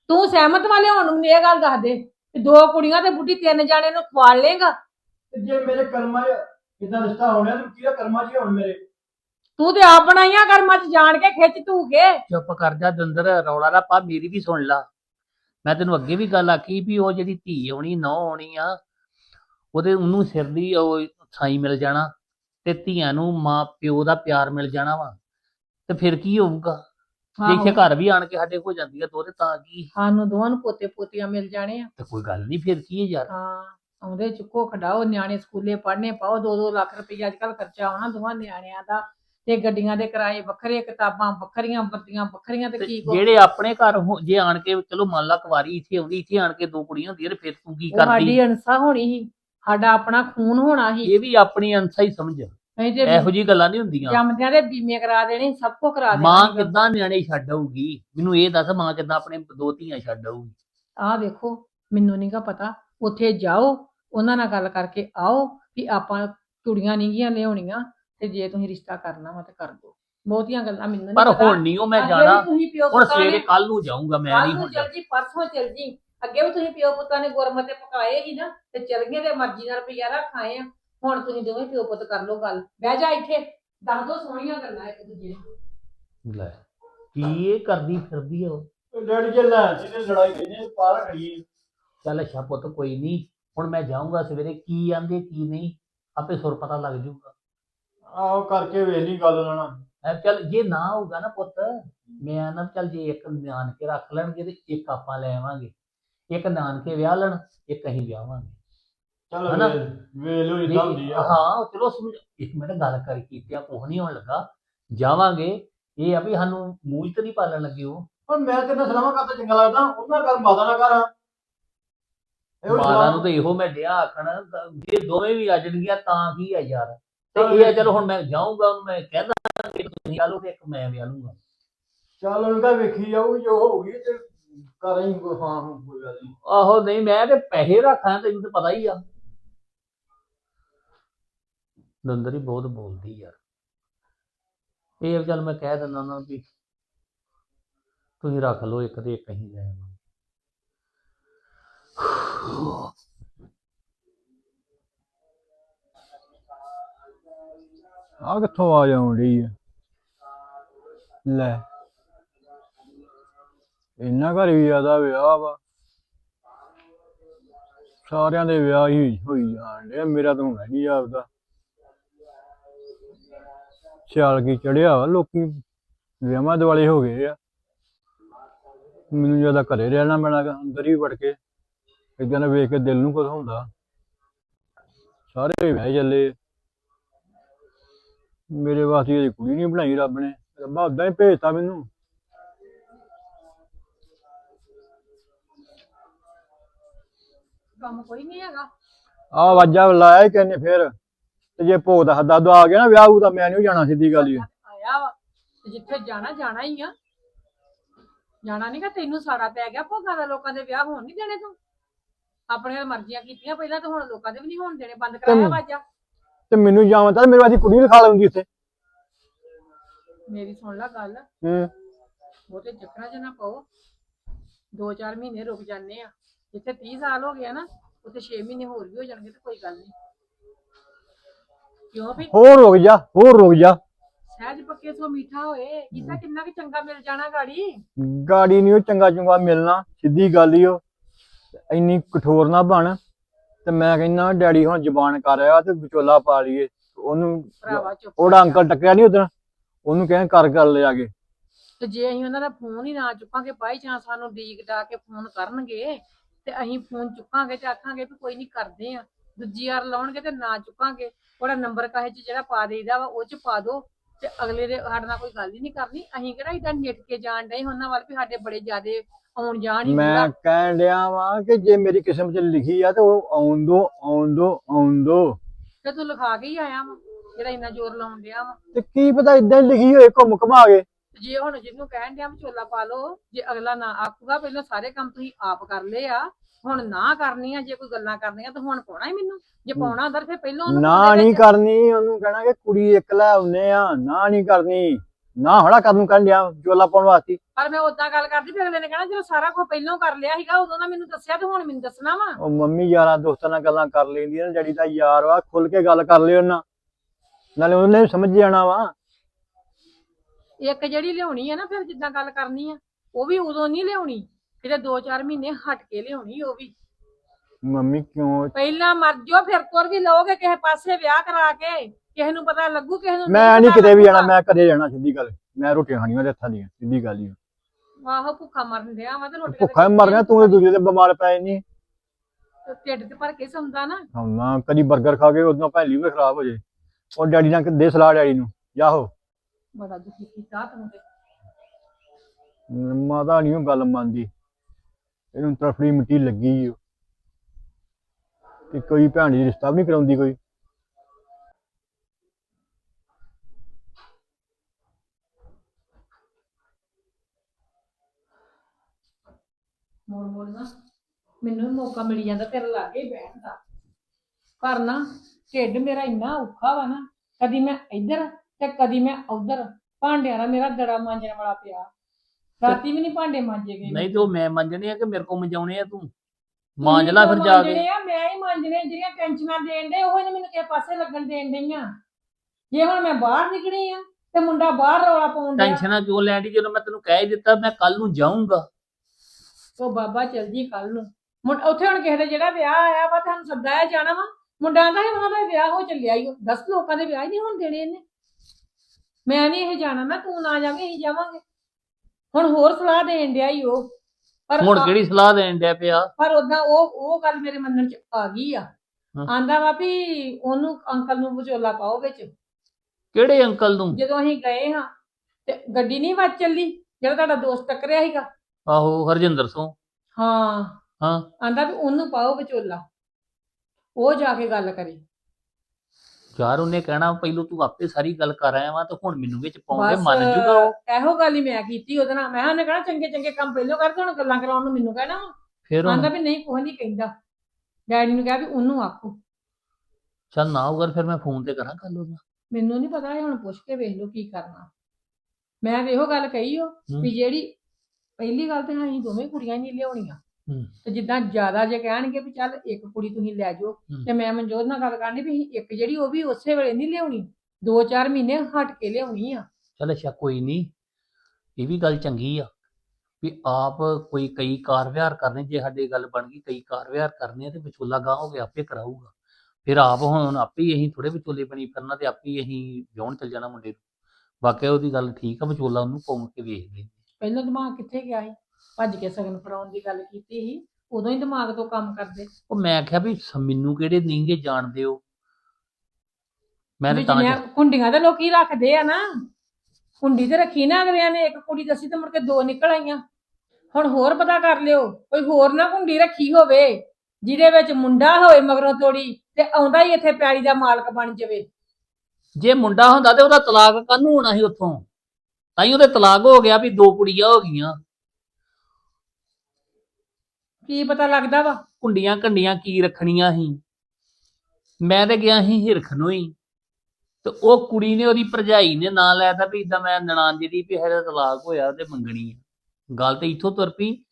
ਤੂੰ ਸਹਿਮਤ ਵਾਲੇ ਹੋਣ ਨੂੰ ਇਹ ਗੱਲ ਦੱਸ ਦੇ ਕਿ ਦੋ ਕੁੜੀਆਂ ਤੇ ਬੁੱਢੀ ਤਿੰਨ ਜਾਣੇ ਨੂੰ ਖਵਾਲ ਲੇਗਾ ਤੇ ਜੇ ਮੇਰੇ ਕਰਮਾਂ 'ਚ ਇਦਾਂ ਰਿਸ਼ਤਾ ਹੋਣਾ ਤੇ ਕਿਹਦਾ ਕਰਮਾਂ 'ਚ ਹੀ ਹੋਣ ਮੇਰੇ? ਤੂੰ ਤੇ ਆਪ ਬਣਾਈਆਂ ਕਰਮਾਂ 'ਚ ਜਾਣ ਕੇ ਖਿੱਚ ਧੂ ਕੇ। ਚੁੱਪ ਕਰ ਜਾ ਦਵਿੰਦਰ ਰੌਲਾ ਨਾ ਪਾ ਮੇਰੀ ਵੀ ਸੁਣ ਲਾ। ਮੈਂ ਤੈਨੂੰ ਅੱਗੇ ਵੀ ਗੱਲ ਆਖੀ ਵੀ ਉਹ ਜਿਹੜੀ ਧੀ ਆਉਣੀ ਨੌ ਆਉਣੀ ਆ ਉਹਦੇ ਉਹਨੂੰ ਸਿਰ ਦੀ ਉਹ ਸਾਈ ਮਿਲ ਜਾਣਾ ਤੇ ਧੀਆਂ ਨੂੰ ਮਾਂ ਪਿਓ ਦਾ ਪਿਆਰ ਮਿਲ ਜਾਣਾ ਵਾ ਤੇ ਫਿਰ ਕੀ ਹੋਊਗਾ? ਜੇ ਇੱਥੇ ਘਰ ਵੀ ਆਣ ਕੇ ਸਾਡੇ ਹੋ ਜਾਂਦੀ ਆ ਦੋਰੇ ਤਾਂ ਕੀ? ਸਾਨੂੰ ਦੋਵਾਂ ਨੂੰ ਪੋਤੇ ਪੋਤੀਆਂ ਮਿਲ ਜਾਣੇ ਆ। ਤੇ ਕੋਈ ਗੱਲ ਨਹੀਂ ਫਿਰ ਕੀ ਹੈ ਯਾਰ? ਹਾਂ ਆਉਂਦੇ ਚੁੱਕੋ ਖਡਾਓ ਨਿਆਣੇ ਸਕੂਲੇ ਪੜ੍ਹਨੇ ਪਾਓ 2-2 ਲੱਖ ਰੁਪਈਆ ਅੱਜ ਕੱਲ ਖਰਚਾ ਆਉਣਾ ਦੋਵਾਂ ਨਿਆਣਿਆਂ ਦਾ। ਤੇ ਗੱਡੀਆਂ ਦੇ ਕਿਰਾਏ ਵੱਖਰੇ ਕਿਤਾਬਾਂ ਵੱਖਰੀਆਂ ਬੱਤੀਆਂ ਵੱਖਰੀਆਂ ਤੇ ਕੀ। ਜਿਹੜੇ ਆਪਣੇ ਘਰ ਹੋ- ਜੇ ਆਣ ਕੇ ਚਲੋ ਮੰਨ ਲਾ ਕੁਵਾਰੀ ਇੱਥੇ ਆਉਂਦੀ ਇੱਥੇ ਆਣ ਕੇ ਦੋ ਕੁੜੀਆਂ ਹੁੰਦੀਆਂ ਤੇ ਫਿਰ ਤੂੰ ਕੀ ਉਹ ਸਾਡੀ ਕਰਦੀ ਅਨਸਾ ਹੋਣੀ ਸੀ ਸਾਡਾ ਆਪਣਾ ਖੂਨ ਹੋਣਾ ਸੀ। ਇਹ ਵੀ ਆਪਣੀ ਅਨਸਾ ਹੀ ਸਮਝ। ਅਸੀਂ ਤੇ ਇਹੋ ਜੀ ਗੱਲਾਂ ਨਹੀਂ ਹੁੰਦੀਆਂ। ਜੰਮਦਿਆਂ ਦੇ ਬੀਮੇ ਕਰਾ ਦੇਣੇ ਸਭ ਕੁਝ ਕਰਾ ਦੇਣਾ ਮਾਂ ਸੀਗਾ। ਕਿੱਦਾਂ ਨਿਆਣੇ ਛੱਡ ਆਊਗੀ? ਮੈਨੂੰ ਇਹ ਦੱਸ ਮਾਂ ਕਿੱਦਾਂ ਆਪਣੇ ਦੋ ਧੀਆਂ ਛੱਡ ਆਊਗੀ? ਆਹ ਵੇਖੋ ਮੈਨੂੰ ਨਹੀਂਗਾ ਪਤਾ। ਉੱਥੇ ਜਾਓ ਉਹਨਾਂ ਨਾਲ ਗੱਲ ਕਰਕੇ ਆਓ ਵੀ ਆਪਾਂ ਕੁੜੀਆਂ ਨਹੀਂ ਗੀਆਂ ਲਿਆਉਣੀਆਂ। ਤੇ ਜੇ ਤੁਸੀਂ ਰਿਸ਼ਤਾ ਕਰਨਾ ਵਾ ਤੇ ਕਰ ਦਿਓ। ਬਹੁਤੀਆਂ ਗੱਲਾਂ ਮੈਨੂੰ ਨਹੀਂ ਪਰ ਪਤਾ। ਹੁਣ ਨਹੀਂ ਉਹ ਮੈਂ ਅੱਗੇ ਵੀ ਜਾਣਾ। ਤੁਸੀਂ ਪਿਓ ਹੁਣ ਪੁੱਤਾਂ ਨੇ- ਸਵੇਰੇ ਕੱਲ ਨੂੰ ਜਾਊਂਗਾ ਮੈਂ ਕੱਲ ਨਹੀਂ ਨੂੰ ਹੁਣ। ਚੱਲ ਜੀ ਪਰਸੋਂ ਚੱਲ ਜੀ। ਅੱਗੇ ਵੀ ਤੁਸੀਂ ਪਿਓ ਪੁੱਤਾਂ ਨੇ ਗੁਰਮਤੇ ਪਕਾਏ ਸੀ ਨਾ ਤੇ ਚੱਲ ਗਏ ਤੇ ਮਰਜ਼ੀ ਨਾਲ ਰੁਪਈਆ ਰੱਖਾਏ ਆ। ਹੁਣ ਤੁਸੀਂ ਦੋਵੇਂ ਪਿਓ ਪੁੱਤ ਕਰ ਲਓ ਗੱਲ। ਬਹਿ ਜਾ ਇੱਥੇ ਦੱਸ ਦੋ ਸੋਹਣੀਆਂ ਗੱਲਾਂ ਇੱਕ ਦੂਜੇ ਨੂੰ। ਲੈ ਕੀ ਇਹ ਕਰਦੀ ਫਿਰਦੀ ਆ ਉਹ? ਡੈਡੀ ਜੇ ਲੈ ਜਿਹਨੇ ਲੜਾਈ ਇਹਨੇ ਪਾਰ ਖੜੀ ਚੱਲ ਅੱਛਾ ਪੁੱਤ ਕੋਈ ਨਹੀਂ ਹੁਣ ਮੈਂ ਜਾਊਂਗਾ ਸਵੇਰੇ ਕੀ ਆਂਦੇ ਕੀ ਨਹੀਂ ਆਪੇ ਸੁਰ ਪਤਾ ਲੱਗ ਜਾਊਗਾ ਆਹੋ ਕਰਕੇ ਵੇਖ ਲਈ ਗੱਲ ਉਹਨਾਂ ਨਾਲ ਐ ਚੱਲ ਜੇ ਨਾ ਹੋਊਗਾ ਨਾ ਪੁੱਤ ਮੈਂ ਨਾ ਚੱਲ ਜੇ ਇੱਕ ਨਾਨਕੇ ਰੱਖ ਲੈਣਗੇ ਤੇ ਇੱਕ ਆਪਾਂ ਲੈ ਆਵਾਂਗੇ। ਇੱਕ ਨਾਨਕੇ ਵਿਆਹ ਲੈਣ ਇੱਕ ਅਸੀਂ ਵਿਆਹਾਂਗੇ। ਚੱਲ ਹਨਾ? ਵੇਖ ਵੇਖ ਲਓ ਇਦਾਂ ਹੁੰਦੀ ਆ। ਹਾਂ ਚਲੋ ਸਮਝ ਇੱਕ ਮਿੰਟ ਗੱਲ ਕਰ ਕੀਤੀ ਆ ਕੁਛ ਨਹੀਂ ਹੋਣ ਲੱਗਾ। ਜਾਵਾਂਗੇ ਇਹ ਆ ਵੀ ਸਾਨੂੰ 'ਚ ਤਾਂ ਨਹੀਂ ਪਾਲਣ ਲੱਗੇ ਉਹ। ਪਰ ਮੈਂ ਤੇਰੇ ਨਾਲ ਸਲਾਮਾ ਕਰਦਾ ਚੰਗਾ ਲੱਗਦਾ ਉਹਨਾਂ ਗੱਲ ਮਾਤਾ ਨਾਲ ਕਰ। ਇਹੋ ਮਾਤਾ ਸਲਾਮ- ਨੂੰ ਤਾਂ ਇਹੋ ਮੈਂ ਡਿਆ ਆਖਣ ਜੇ ਦੋਵੇਂ ਵੀ ਆ ਜਾਣਗੀਆਂ ਤਾਂ ਕੀ ਆ ਯਾਰ। ਤੇ ਇਹ ਆ। ਚਲੋ ਹੁਣ ਮੈਂ ਜਾਊਂਗਾ ਉਹਨੂੰ ਮੈਂ ਕਹਿੰਦਾ ਕਿ ਤੁਸੀਂ ਵਿਆਹ ਲਓ ਤੇ ਇੱਕ ਮੈਂ ਵਿਆਹ ਲੂੰਗਾ ਚੱਲ ਉਹਨਾਂ ਦਾ ਵੇਖੀ ਜਾਊਗੀ ਜੋ ਹੋਊਗੀ ਤੇ ਕਰਾਂ ਹਾਂ ਹਾਂ ਕੋਈ ਗੱਲ ਨਹੀਂ ਆਹੋ ਨਹੀਂ ਮੈਂ ਤੇ ਪੈਸੇ ਰੱਖਾਂ ਤੈਨੂੰ ਤਾਂ ਪਤਾ ਹੀ ਆ। ਦੰਦਰ ਹੀ ਬਹੁਤ ਬੋਲਦੀ ਯਾਰ। ਇਹ ਚੱਲ ਮੈਂ ਕਹਿ ਦਿੰਦਾ ਉਹਨਾਂ ਨੂੰ ਵੀ ਤੁਸੀਂ ਰੱਖ ਲਓ ਇੱਕ ਤੇ ਇੱਕ ਹੀ ਲੈ ਆਵਾਂਗੇ। ਆ ਕਿੱਥੋਂ ਆ ਜਾਉਂ ਰਹੀ ਹੈ ਲੈ। ਇੰਨਾ ਘਰ ਵੀ ਜ਼ਿਆਦਾ ਵਿਆਹ ਵਾ। ਸਾਰਿਆਂ ਦੇ ਵਿਆਹ ਹੀ ਹੋਈ ਜਾਣ ਡੇ ਮੇਰਾ ਤਾਂ ਹੋਣਾ ਨਹੀਂ ਆਪਦਾ ਸਿਆਲ ਕੀ ਚੜਿਆ ਵਾ, ਲੋਕੀ ਵਿਆਹਾਂ ਦੁਆਲੇ ਹੋ ਗਏ ਆ। ਮੈਨੂੰ ਜ਼ਿਆਦਾ ਘਰੇ ਰਹਿਣਾ ਪੈਣਾ ਅੰਦਰ ਹੀ ਵੜ ਕੇ। ਇਦਾਂ ਦਾ ਵੇਖ ਕੇ ਦਿਲ ਨੂੰ ਕੁਝ ਹੁੰਦਾ। ਸਾਰੇ ਵਿਆਹ ਚੱਲੇ ਮੇਰੇ ਵਾਸਤੇ ਇਹ ਕੁੜੀ ਨਹੀਂ ਬਣਾਈ ਰੱਬ ਨੇ। ਰੱਬਾ ਉਦਾਂ ਹੀ ਭੇਜਤਾ ਮੈਨੂੰ। ਕੰਮ ਕੋਈ ਨਹੀਂ ਹੈਗਾ। ਆ ਵਾਜਾ ਲਾਇਆ ਹੀ ਕਹਿੰਨੇ ਫੇਰ। ਤੇ ਜੇ ਭੋਗ ਦਾ ਹੱਦਾ ਆ ਗਿਆ ਨਾ ਵਿਆਹ ਉਹ ਤਾਂ ਮੈਂ ਨਹੀਂ ਜਾਣਾ ਸਿੱਧੀ ਗੱਲ ਹੀ। ਆਇਆ ਵਾ। ਤੇ ਜਿੱਥੇ ਜਾਣਾ ਜਾਣਾ ਹੀ ਆ। ਜਾਣਾ ਨਹੀਂ ਕਿ ਤੈਨੂੰ ਸਾੜਾ ਪੈ ਗਿਆ ਭੋਗਾਂ ਦਾ। ਲੋਕਾਂ ਦੇ ਵਿਆਹ ਹੋਣ ਨਹੀਂ ਦੇਣੇ ਤੂੰ। ਆਪਣੀਆਂ ਮਰਜ਼ੀਆਂ ਕੀਤੀਆਂ ਪਹਿਲਾਂ ਤਾਂ ਹੁਣ ਲੋਕਾਂ ਦੇ ਵੀ ਨਹੀਂ ਹੋਣ ਦੇਣੇ। ਬੰਦ ਕਰਾਇਆ ਵਾਜਾ। ਤੇ ਮੈਨੂੰ ਜਾਵਾਂ ਤਾਂ ਮੇਰੇ ਵਾਸਤੇ ਕੁੜੀ ਲਿਖਾ ਲਉਂਦੀ ਇੱਥੇ ਮੇਰੀ ਸੁਣ ਲੈ ਗੱਲ। ਹੂੰ। ਉਹ ਤੇ ਚੱਕਰਾਂ 'ਚ ਨਾ ਪਾਓ। ਦੋ ਚਾਰ ਮਹੀਨੇ ਰੁਕ ਜਾਂਦੇ ਆ। ਜਿੱਥੇ 30 ਸਾਲ ਹੋ ਗਿਆ ਨਾ ਉੱਥੇ 6 ਮਹੀਨੇ ਹੋਰ ਵੀ ਹੋ ਜਾਣਗੇ ਤੇ ਕੋਈ ਗੱਲ ਨਹੀਂ ਕਿਉਂ ਵੀ ਹੋਰ ਰੁਕ ਜਾ ਹੋਰ ਰੁਕ ਜਾ। ਸਹਿਜ ਪੱਕੇ ਸੋ ਮਿੱਠਾ ਹੋਏ। ਕੀਤਾ ਕਿੰਨਾ ਕਿ ਚੰਗਾ ਮਿਲ ਜਾਣਾ ਗਾੜੀ? ਗਾੜੀ ਨਹੀਂ ਉਹ ਚੰਗਾ ਚੰਗਾ ਮਿਲਣਾ ਸਿੱਧੀ ਗੱਲ ਹੀ ਉਹ। ਇੰਨੀ ਕਠੋਰ ਨਾ ਬਣ। ਤੇ ਮੈਂ ਕਹਿੰਦਾ ਡੈਡੀ ਹੁਣ ਜ਼ਬਾਨ ਕਰ ਰਿਹਾ ਤੇ ਵਿਚੋਲਾ ਪਾ ਲਈਏ। ਉਹਨੂੰ ਭਰਾਵਾ ਚੁੱਪ ਉਹਦਾ ਅੰਕਲ ਟੱਕਰਿਆ ਨਹੀਂ ਉਦੋਂ ਉਹਨੂੰ ਕਹਿ ਕਰ ਕਰ ਲੈ ਜਾ ਕੇ। ਤੇ ਜੇ ਅਸੀਂ ਉਹਨਾਂ ਦਾ ਫੋਨ ਹੀ ਨਾ ਚੁੱਕਾਂਗੇ ਬਾਈ ਚਾਂਸ ਸਾਨੂੰ ਡੀਕ ਡਾ ਕੇ ਫੋਨ ਕਰਨਗੇ ਤੇ ਅਸੀਂ ਫੋਨ ਚੁੱਕਾਂਗੇ ਤੇ ਆਖਾਂਗੇ ਵੀ ਕੋਈ ਨਹੀਂ ਕਰਦੇ ਆ। ਦੂਜੀ ਵਾਰ ਲਾਉਣਗੇ ਤੇ ਨਾ ਚੁੱਕਾਂਗੇ। ਉਹਦਾ ਨੰਬਰ ਕਾਹੇ ਚ ਜਿਹੜਾ ਪਾ ਦੇਈਦਾ ਵਾ ਉਹ ਚ ਪਾ ਦੋ ਤੇ ਅਗਲੇ ਦੇ ਸਾਡੇ ਨਾਲ ਕੋਈ ਗੱਲ ਹੀ ਨਹੀਂ ਕਰਨੀ। ਅਸੀਂ ਕਿਹੜਾ ਇਦਾਂ ਨਿੱਟ ਕੇ ਜਾਣ ਡਏ ਉਹਨਾਂ ਵੱਲ ਵੀ ਸਾਡੇ ਬੜੇ ਜ਼ਿਆਦੇ ਆਉਣ ਜਾਣ ਹੀ ਮੈਂ ਕਹਿਣ ਡਿਆ ਵਾਂ ਕਿ ਜੇ ਮੇਰੀ ਕਿਸਮਤ 'ਚ ਲਿਖੀ ਆ ਤੇ ਉਹ ਆਉਣ ਦੋ ਆਉਣ ਦੋ ਆਉਣ ਦੋ। ਤੇ ਤੂੰ ਲਿਖਾ ਕੇ ਹੀ ਆਇਆ ਵਾ ਜਿਹੜਾ ਇੰਨਾ ਜ਼ੋਰ ਲਾਉਣ ਡਿਆ ਵਾ। ਤੇ ਕੀ ਪਤਾ ਇਦਾਂ ਹੀ ਲਿਖੀ ਹੋਏ ਘੁੰਮ ਘਮਾ ਕੇ। ਜੇ ਹੁਣ ਜਿਹਨੂੰ ਕਹਿਣ ਡਿਆ ਵਿਚੋਲਾ ਪਾ ਲਓ ਜੇ ਅਗਲਾ ਨਾ ਆਖੂਗਾ ਪਹਿਲਾਂ ਸਾਰੇ ਕੰਮ ਤੁਸੀਂ ਆਪ ਕਰ ਲਏ ਆ। ਹੁਣ ਨਾ ਕਰਨੀ ਆ ਜੇ ਕੋਈ ਗੱਲਾਂ ਕਰਨੀਆਂ ਤਾਂ ਹੁਣ ਪਾਉਣਾ ਹੀ ਮੈਨੂੰ। ਜੇ ਪਾਉਣਾ ਤਾਂ ਫਿਰ ਪਹਿਲਾਂ ਉਹਨੂੰ ਨਾ ਨਹੀਂ। ਕਰਨੀ ਉਹਨੂੰ ਕਹਿਣਾ ਕਿ ਕੁੜੀ ਇੱਕ ਲੈ ਆਉਨੇ ਆ ਨਾ ਨਹੀਂ ਕਰਨੀ। ਨਾ ਹੜਾ ਕਰਨ ਨੂੰ ਕਹਿਣ ਡਿਆ ਜੋਲਾ ਪਾਉਣ ਵਾਸਤੇ। ਪਰ ਮੈਂ ਉਦਾਂ ਗੱਲ ਕਰਦੀ ਵੀ ਅਗਲੇ ਨੇ ਕਹਿਣਾ ਜਦੋਂ ਸਾਰਾ ਕੁਝ ਪਹਿਲਾਂ ਕਰ ਲਿਆ ਸੀਗਾ ਉਦੋਂ ਨਾ ਮੈਨੂੰ ਦੱਸਿਆ ਤੇ ਹੁਣ ਮੈਨੂੰ ਦੱਸਣਾ ਵਾ। ਉਹ ਮੰਮੀ ਯਾਰਾਂ ਦੋਸਤਾਂ ਨਾਲ ਗੱਲਾਂ ਕਰ ਲੈਂਦੀ ਆ ਡੈਡੀ ਦਾ ਯਾਰ ਵਾ ਖੁੱਲ ਕੇ ਗੱਲ ਕਰ ਲਿਓ ਨਾ ਨਾਲੇ ਉਹਨੇ ਵੀ ਸਮਝ ਜਾਣਾ ਵਾ। ਇੱਕ ਜਿਹੜੀ ਲਿਆਉਣੀ ਆ ਨਾ ਫਿਰ ਜਿੱਦਾਂ ਗੱਲ ਕਰਨੀ ਆ ਉਹ ਵੀ ਉਦੋਂ ਨਹੀਂ ਲਿਆਉਣੀ। ਕਿਤੇ 2-4 ਮਹੀਨੇ ਹਟ ਕੇ ਲਿਆਉਣੀ ਉਹ ਵੀ। ਮੰਮੀ ਕਿਉਂ? ਪਹਿਲਾਂ ਮਰ ਜਾਓ ਫਿਰ ਤੁਰ ਵੀ ਲਓਗੇ ਕਿਸੇ ਪਾਸੇ ਵਿਆਹ ਕਰਾ ਕੇ। ਕਿਸੇ ਨੂੰ ਪਤਾ ਲੱਗੂ ਕਿਸੇ ਨੂੰ ਮੈਂ ਨਹੀਂ ਪਤਾ ਕਿਤੇ ਵੀ ਜਾਣਾ। ਮੈਂ ਘਰੇ ਜਾਣਾ ਸਿੱਧੀ ਗੱਲ। ਮੈਂ ਰੋਟੀਆਂ ਖਾਣੀਆਂ ਉਹਦੇ ਹੱਥਾਂ ਦੀਆਂ ਸਿੱਧੀ ਗੱਲ ਹੀ। ਆ। ਆਹੋ ਭੁੱਖਾ ਮਰਨ ਡਿਆ ਵਾ ਤੇ ਰੋਟੀ ਭੁੱਖਾ ਹੀ ਮਰਨਾ ਤੂੰ ਤੇ ਦੂਜੇ ਤੇ ਬਿਮਾਰ ਪੈ ਨਹੀਂ ਢਿੱਡ ਤੇ ਭਰ ਕੇ ਸੌਂਦਾ ਨਾ। ਨਾ ਕਦੀ 버ਗਰ ਖਾ ਕੇ ਉਦੋਂ ਪਹਿਲੀ ਵੀ ਖਰਾਬ ਹੋ ਜੇ। ਉਹ ਡੈਡੀ ਨਾਲ ਦੇ ਸਲਾਹ ਡੈਡੀ ਨੂੰ ਜਾਹੋ ਬੜਾ ਦੁਖੀ ਕੀਤਾ ਤੈਨੂੰ ਤੇ। ਮਾਤਾ ਨਹੀਂ ਉਹ ਗੱਲ ਮੰਨਦੀ। ਇਹਨੂੰ ਤਰਫੜੀ ਮਿੱਟੀ ਲੱਗੀ ਓ ਕਿ ਕੋਈ ਭੈਣ ਦੀ ਰਿਸ਼ਤਾ ਵੀ ਨਹੀਂ ਕਰਾਉਂਦੀ ਕੋਈ। ਮੋੜ ਮੋੜ ਨਾ। ਮੈਨੂੰ ਵੀ ਮੌਕਾ ਮਿਲ ਜਾਂਦਾ ਤੇਰੇ ਲਾਗੇ ਹੀ ਬੈਠਣ ਦਾ। ਪਰ ਨਾ, ਢਿੱਡ ਮੇਰਾ ਇੰਨਾ ਔਖਾ ਵਾ ਨਾ, ਕਦੀ ਮੈਂ ਇੱਧਰ ਤੇ ਕਦੀ ਮੈਂ ਉੱਧਰ। ਭਾਂਡਿਆਂ ਦਾ ਮੇਰਾ ਦੜਾ ਮਾਂਜਣ ਵਾਲਾ ਪਿਆ। ਰਾਤੀ ਵੀ ਨਹੀਂ ਭਾਂਡੇ ਮਾਂਜੇ ਗਏ ਨਹੀਂ ਤੇ ਉਹ ਮੈਂ ਮੰਜਣੇ ਆ ਕਿ ਮੇਰੇ ਕੋਲ ਮੰਜਾਉਣੇ ਆ ਤੂੰ? ਮਾਂਜ ਲੈ ਫਿਰ ਜਾ ਕੇ। ਮਾਂਜਣੇ ਆ ਮੈਂ ਹੀ ਮਾਂਜਣੇ ਜਿਹੜੀਆਂ ਟੈਨਸ਼ਨਾਂ ਦੇਣ ਦੇ ਉਹ ਨੇ ਮੈਨੂੰ ਕਿਸੇ ਪਾਸੇ ਲੱਗਣ ਦੇਣ ਡਈਆਂ। ਜੇ ਹੁਣ ਮੈਂ ਬਾਹਰ ਨਿਕਲੀ ਆ ਤੇ ਮੁੰਡਾ ਬਾਹਰ ਰੌਲਾ ਪਾਉਣ ਡਿਆ। ਟੈਨਸ਼ਨਾਂ ਕਿਉਂ ਲੈਣ ਦੀ ਜਦੋਂ ਮੈਂ ਤੈਨੂੰ ਕਹਿ ਹੀ ਦਿੱਤਾ ਮੈਂ ਕੱਲ ਨੂੰ ਜਾਊਂਗਾ। ਉਹ ਬਾਬਾ ਚਲ ਜੀ ਕੱਲ ਨੂੰ। ਮੁੰ- ਉੱਥੇ ਹੁਣ ਕਿਸੇ ਦਾ ਜਿਹੜਾ ਵਿਆਹ ਆਇਆ ਵਾ ਤੁਹਾਨੂੰ ਸੱਦਾ ਆ ਜਾਣਾ ਵਾ। ਮੁੰਡਿਆਂ ਦਾ ਹੀ ਉਹਨਾਂ ਦਾ ਵਿਆਹ ਹੋ ਚੱਲਿਆ ਓ। ਦਸ ਲੋਕਾਂ ਦੇ ਵਿਆਹ ਹੀ ਨਹੀਂ ਹੋਣ ਦੇਣੇ ਇਹਨੇ। ਮੈਂ ਨਹੀਂ ਇਹ ਜਾਣਾ ਮੈਂ ਤੂੰ ਨਾ ਜਾਵੇਂ ਅਸੀਂ ਜਾਵਾਂਗੇ। ਹੁਣ ਹੋਰ ਸਲਾਹ ਦੇਣ ਡਿਆ ਈ ਉਹ। ਪਰ ਹੁਣ ਕਿਹੜੀ ਸਲਾਹ ਦੇਣ ਡਿਆ ਪਿਆ? ਪਰ ਉਦਾਂ ਉਹ ਉਹ ਗੱਲ ਮੇਰੇ ਮੰਨਣ ਚ ਆ ਗਈ ਆ। ਹਾਂ। ਆਂਦਾ ਵਾ ਵੀ ਉਹਨੂੰ ਅੰਕਲ ਨੂੰ ਵਿਚੋਲਾ ਪਾਓ ਵਿੱਚ। ਕਿਹੜੇ ਅੰਕਲ ਨੂੰ? ਜਦੋਂ ਅਸੀਂ ਗਏ ਹਾਂ ਤੇ ਗੱਡੀ ਨਹੀਂ ਵੱਜ ਚੱਲੀ ਜਿਹੜਾ ਤੁਹਾਡਾ ਦੋਸਤ ਟੱਕਰਿਆ ਸੀਗਾ। ਆਹੋ ਹਰਜਿੰਦਰ ਸਿੰਘ ਹਾਂ। ਹਾਂ। ਆਂਦਾ ਵੀ ਉਹਨੂੰ ਪਾਓ ਵਿਚੋਲਾ। ਉਹ ਜਾ ਕੇ ਗੱਲ ਕਰੇ। ਯਾਰ ਉਹਨੇ ਕਹਿਣਾ ਪਹਿਲੋਂ ਤੂੰ ਆਪੇ ਸਾਰੀ ਗੱਲ ਕਰ ਆਇਆ ਵਾ ਤੇ ਹੁਣ ਮੈਨੂੰ ਵਿੱਚ ਪਾਉਂਦੇ ਬਸ ਮੰਨ ਜੂਗਾ ਉਹ ਇਹੋ ਗੱਲ ਹੀ ਮੈਂ ਕੀਤੀ ਉਹਦੇ ਨਾਲ ਮੈਂ ਕਿਹਾ ਉਹਨੇ ਕਹਿਣਾ ਚੰਗੇ ਚੰਗੇ ਕੰਮ ਪਹਿਲੋਂ ਕਰਦੇ ਹੁਣ ਗੱਲਾਂ ਕਰਾਉਣ ਨੂੰ ਮੈਨੂੰ ਕਹਿਣਾ ਵਾ। ਫਿਰ ਆਂਦਾ ਹੁਣ ਵੀ ਨਹੀਂ ਕੋਈ ਨਹੀਂ ਕਹਿੰਦਾ ਡੈਡੀ ਨੂੰ ਕਿਹਾ ਵੀ ਉਹਨੂੰ ਆਖੋ ਚੱਲ ਨਾ ਹੋਊਗਾ ਫਿਰ ਮੈਂ ਫੋਨ ਤੇ ਕਰਾਂ ਗੱਲ ਉਹਦਾ ਮੈਨੂੰ ਨਹੀਂ ਪਤਾ ਇਹ ਹੁਣ ਪੁੱਛ ਕੇ ਵੇਖ ਲਓ ਕੀ ਕਰਨਾ ਮੈਂ ਤੇ ਇਹੋ ਗੱਲ ਕਹੀ ਉਹ ਹੂੰ। ਵੀ ਜਿਹੜੀ ਪਹਿਲੀ ਗੱਲ ਤੇ ਅਸੀਂ ਦੋਵੇਂ ਕੁੜੀਆਂ ਹੀ ਨਹੀਂ ਲਿਆਉਣੀਆਂ। ਤੇ ਜਿੱਦਾਂ ਜ਼ਿਆਦਾ ਜੇ ਕਹਿਣਗੇ ਵੀ ਚੱਲ ਇੱਕ ਕੁੜੀ ਤੁਸੀਂ ਲੈ ਜਾਓ। ਤੇ ਮੈਂ ਮਨਜੋਤ ਨਾਲ ਗੱਲ ਕਰਨੀ ਵੀ ਇੱਕ ਜਿਹੜੀ ਉਹ ਵੀ ਉਸੇ ਵੇਲੇ ਨਹੀਂ ਲਿਆਉਣੀ ਦੋ ਚਾਰ ਮਹੀਨੇ ਹਟ ਕੇ ਲਿਆਉਣੀ ਆ। ਚੱਲ ਅੱਛਾ ਕੋਈ ਨਹੀਂ। ਇਹ ਵੀ ਗੱਲ ਚੰਗੀ ਆ ਵੀ ਆਪ ਕੋਈ ਕਈ ਕਾਰ ਵਿਹਾਰ ਕਰਨੇ ਜੇ ਸਾਡੇ ਗੱਲ ਬਣ ਗਈ ਕਈ ਕਾਰ ਵਿਹਾਰ ਕਰਨੇ ਤੇ ਵਿਚੋਲਾ ਗਾਂ ਹੋ ਕੇ ਆਪੇ ਕਰਾਊਗਾ। ਫਿਰ ਆਪ ਹੁਣ ਆਪੇ ਹੀ ਅਸੀਂ ਥੋੜੇ ਵਿਚੋਲੇ ਬਣੀ ਫਿਰਨਾ ਤੇ ਆਪੇ ਹੀ ਅਸੀਂ ਵਿਆਹਣ ਚੱਲ ਜਾਣਾ ਮੁੰਡੇ ਨੂੰ। ਵਾਕਿਆ ਉਹਦੀ ਗੱਲ ਠੀਕ ਆ ਵਿਚੋਲਾ ਉਹਨੂੰ ਪਾਉਣ ਕੇ ਵੇਖਦੇ ਪਹਿਲਾਂ ਦਿਮਾਗ ਕਿੱਥੇ ਗਿਆ ਸੀ? ਭੱਜ ਕੇ ਸਗਨ ਫਰਾਉਣ ਦੀ ਗੱਲ ਕੀਤੀ ਸੀ ਉਦੋਂ ਹੀ ਦਿਮਾਗ ਤੋਂ ਕੰਮ ਕਰਦੇ। ਉਹ ਮੈਂ ਆਖਿਆ ਵੀ ਸ- ਮੈਨੂੰ ਕਿਹੜੇ ਨਹੀਂਗੇ ਜਾਣਦੇ ਹੋ? ਮੈਂ ਤਾਂ ਕੁੰਡੀਆਂ ਤੇ ਲੋਕੀ ਰੱਖਦੇ ਆ ਨਾ ਕੁੰਡੀ ਤੇ ਰੱਖੀ ਨਾ ਅਗਲਿਆਂ ਨੇ ਇੱਕ ਕੁੜੀ ਦੱਸੀ ਤੇ ਮੁੜ ਕੇ ਦੋ ਨਿਕਲ ਆਈਆਂ। ਹੁਣ ਹੋਰ ਪਤਾ ਕਰ ਲਿਓ ਕੋਈ ਹੋਰ ਨਾ ਕੁੰਡੀ ਰੱਖੀ ਹੋਵੇ ਜਿਹਦੇ ਵਿੱਚ ਮੁੰਡਾ ਹੋਵੇ ਮਗਰੋਂ ਤੋੜੀ ਤੇ ਆਉਂਦਾ ਹੀ ਇੱਥੇ ਪਿਆਰੀ ਦਾ ਮਾਲਕ ਬਣ ਜਾਵੇ। ਜੇ ਮੁੰਡਾ ਹੁੰਦਾ ਤੇ ਉਹਦਾ ਤਲਾਕ ਕਾਹਨੂੰ ਹੋਣਾ ਸੀ ਉੱਥੋਂ? ਤਾਂ ਹੀ ਉਹਦੇ ਤਲਾਕ ਹੋ ਗਿਆ ਵੀ ਦੋ ਕੁੜੀਆਂ ਹੋ ਗਈਆਂ। ਕੀ ਪਤਾ ਲੱਗਦਾ ਵਾ? ਕੁੰਡੀਆਂ ਕੰਡੀਆਂ ਕੀ ਰੱਖਣੀਆਂ ਸੀ? ਮੈਂ ਤੇ ਗਿਆ ਸੀ ਹਿਰਖ ਨੂੰ ਹੀ। ਤੇ ਉਹ ਕੁੜੀ ਨੇ ਉਹਦੀ ਭਰਜਾਈ ਨੇ ਨਾਂ ਲੈ ਤਾ ਵੀ ਇਦਾਂ ਮੈਂ ਨਨਾਣ ਜੀ ਦੀ ਵੀ ਹਰੇ ਤਲਾਕ ਹੋਇਆ ਤੇ ਮੰਗਣੀ ਹੈ ਗੱਲ ਤੇ ਇੱਥੋਂ ਤੁਰ ਪਈ।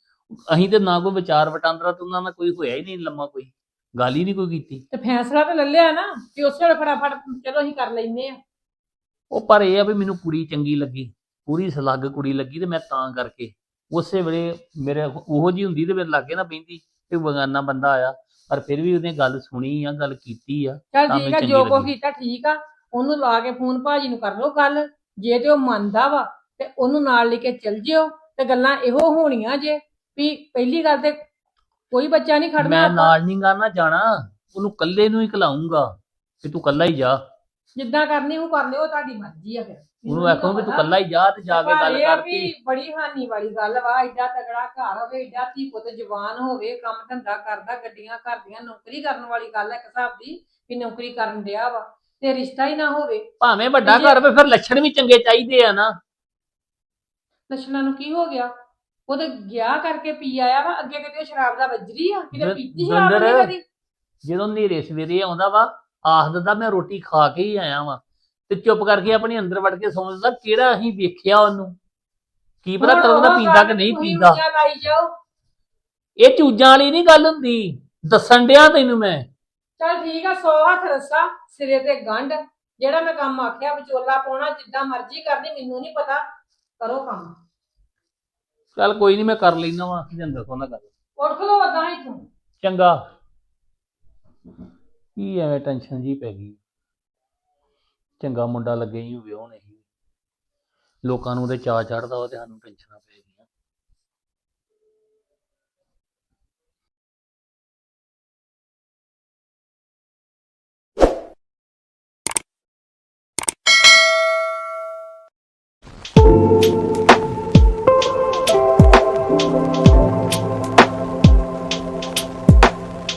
ਅਸੀਂ ਤੇ ਨਾ ਕੋਈ ਵਿਚਾਰ ਵਟਾਂਦਰਾ ਤੇ ਉਹਨਾਂ ਨਾਲ ਕੋਈ ਹੋਇਆ ਹੀ ਨਹੀਂ ਲੰਮਾ ਕੋਈ। ਗੱਲ ਹੀ ਨਹੀਂ ਕੋਈ ਕੀਤੀ। ਤੇ ਫੈਸਲਾ ਤਾਂ ਲੈ ਲਿਆ ਨਾ ਕਿ ਉਸੇ ਵੇਲੇ ਫਟਾਫਟ ਚਲੋ ਅਸੀਂ ਕਰ ਲੈਨੇ ਆ। ਉਹ ਪਰ ਇਹ ਆ ਵੀ ਮੈਨੂੰ ਕੁੜੀ ਚੰਗੀ ਲੱਗੀ। ਪੂਰੀ ਸਲੱਗ ਕੁੜੀ ਲੱਗੀ ਤੇ ਮੈਂ ਤਾਂ ਕਰਕੇ ਉਸੇ ਵੇਲੇ ਮੇਰੇ ਉਹੋ ਜੀ ਹੁੰਦੀ ਤੇ ਮੇਰੇ ਲਾਗੇ ਨਾ ਬਹਿੰਦੀ ਤੇ ਬਗਾਨਾ ਬੰਦਾ ਆਇਆ ਪਰ ਫਿਰ ਵੀ ਉਹਨੇ ਗੱਲ ਸੁਣੀ ਆ ਗੱਲ ਕੀਤੀ ਆ ਚੱਲ ਠੀਕ ਆ ਜੋ ਕੋ। ਕੀਤਾ ਠੀਕ ਆ ਉਹਨੂੰ ਲਾ ਕੇ ਫੋਨ ਭਾਜੀ ਨੂੰ ਕਰ ਲਓ ਗੱਲ ਜੇ ਤੇ ਉਹ ਮੰਨਦਾ ਵਾ ਤੇ ਉਹਨੂੰ ਨਾਲ ਲੈ ਕੇ ਚੱਲ ਜਿਓ ਤੇ ਗੱਲਾਂ ਇਹੋ ਹੋਣੀਆਂ ਜੇ ਵੀ ਪਹਿਲੀ ਗੱਲ ਤੇ ਕੋਈ ਬੱਚਾ ਨਹੀਂ ਖੜਨਾ ਮੈਂ। ਨਾਲ ਨਹੀਂ ਗਾਣਾ ਜਾਣਾ ਉਹਨੂੰ ਕੱਲੇ ਨੂੰ ਹੀ ਖਿਲਾਉਂਗਾ ਕਿ ਤੂੰ ਕੱਲਾ ਹੀ ਜਾ ਜਿੱਦਾਂ ਕਰਨੀ ਉਹ ਕਰ ਲਿਓ ਤੁਹਾਡੀ ਮਰਜ਼ੀ ਆ ਫਿਰ ਉਹਨੂੰ ਆਖੋ ਕਿ ਤੂੰ ਕੱਲਾ ਹੀ ਜਾ ਤੇ ਜਾ ਕੇ ਗੱਲ ਕਰਤੀ। ਵੀ ਬੜੀ ਹਾਨੀ ਵਾਲੀ ਗੱਲ ਵਾ ਐਡਾ ਤਗੜਾ ਘਰ ਹੋਵੇ ਐਡਾ ਧੀ ਪੁੱਤ ਜਵਾਨ ਹੋਵੇ ਕੰਮ ਧੰਦਾ ਕਰਦਾ ਗੱਡੀਆਂ ਘਰ ਦੀਆਂ ਨੌਕਰੀ ਕਰਨ ਵਾਲੀ ਗੱਲ ਹੈ ਇੱਕ ਹਿਸਾਬ ਦੀ ਵੀ ਨੌਕਰੀ ਕਰਨ ਡਿਆ ਵਾ ਤੇ ਰਿਸ਼ਤਾ ਹੀ ਨਾ ਹੋਵੇ। ਭਾਵੇਂ ਵੱਡਾ ਘਰ ਹੋਵੇ ਫਿਰ ਲੱਛਣ ਵੀ ਚੰਗੇ ਚਾਹੀਦੇ ਆ ਨਾ। ਲੱਛਣਾਂ ਨੂੰ ਕੀ ਹੋ ਗਿਆ? ਉਹ ਤੇ ਗਿਆ ਕਰਕੇ ਪੀ ਆਇਆ ਵਾ ਅੱਗੇ ਕਿਤੇ ਉਹ ਸ਼ਰਾਬ ਦਾ ਵੱਜਰੀ ਆ ਕਿਤੇ ਪੀਤੀ ਸ਼ਰਾਬ ਨਹੀਂ ਕਦੀ? ਜਦੋਂ ਨੇਰੇ ਸਵੇਰੇ ਆਉਂਦਾ ਵਾ ਆਖ ਦਿੰਦਾ ਮੈਂ ਰੋਟੀ ਖਾ ਕੇ ਹੀ ਆਇਆ ਵਾਂ। ਤੇ ਚੁੱਪ ਕਰਕੇ ਆਪਣੀ ਅੰਦਰ ਵੜ ਕੇ ਸੌਂਦਾ ਕਿਹੜਾ ਅਸੀਂ ਵੇਖਿਆ ਉਹਨੂੰ? ਕੀ ਪਤਾ ਕਦੋਂ ਦਾ ਪੀਂਦਾ ਕਿ ਨਹੀਂ ਪੀਂਦਾ। ਉਂਗਲਾਂ ਲਾਈ ਜਾਓ। ਇਹ ਚੂਜਾਂ ਵਾਲੀ ਨਹੀਂ ਗੱਲ ਹੁੰਦੀ। ਦੱਸਣ ਡਿਆ ਤੈਨੂੰ ਮੈਂ। ਚੱਲ ਠੀਕ ਆ ਸੌ ਹੱਥ ਰੱਸਾ ਸਿਰੇ ਤੇ ਗੰਢ। ਜਿਹੜਾ ਮੈਂ ਕੰਮ ਆਖਿਆ ਵਿਚੋਲਾ ਪਾਉਣਾ ਜਿੱਦਾਂ ਮਰਜ਼ੀ ਕਰਨੀ ਮੈਨੂੰ ਨਹੀਂ ਪਤਾ। ਕਰੋ ਕੰਮ। ਚੱਲ ਕੋਈ ਨਹੀਂ ਮੈਂ ਕਰ ਲੈਣਾ ਵਾ। ਜਿੰਦਰ ਤੋਂ ਨਾ ਕਰ। ਉੱਠ ਲੋ ਓਦਾਂ ਇੱਥੋਂ ਚੰਗਾ। ਕੀ ਐਵੇਂ ਟੈਨਸ਼ਨ ਜੀ ਪੈ ਗਈ? ਚੰਗਾ ਮੁੰਡਾ ਲੱਗੇ ਹੀ ਵਿਆਹ ਨਹੀਂ ਲੋਕਾਂ ਨੂੰ ਉਹਦੇ ਚਾਅ ਚੜਦਾ ਵਾ ਤੇ ਸਾਨੂੰ ਟੈਨਸ਼ਨਾਂ ਪੈ ਗਈਆਂ।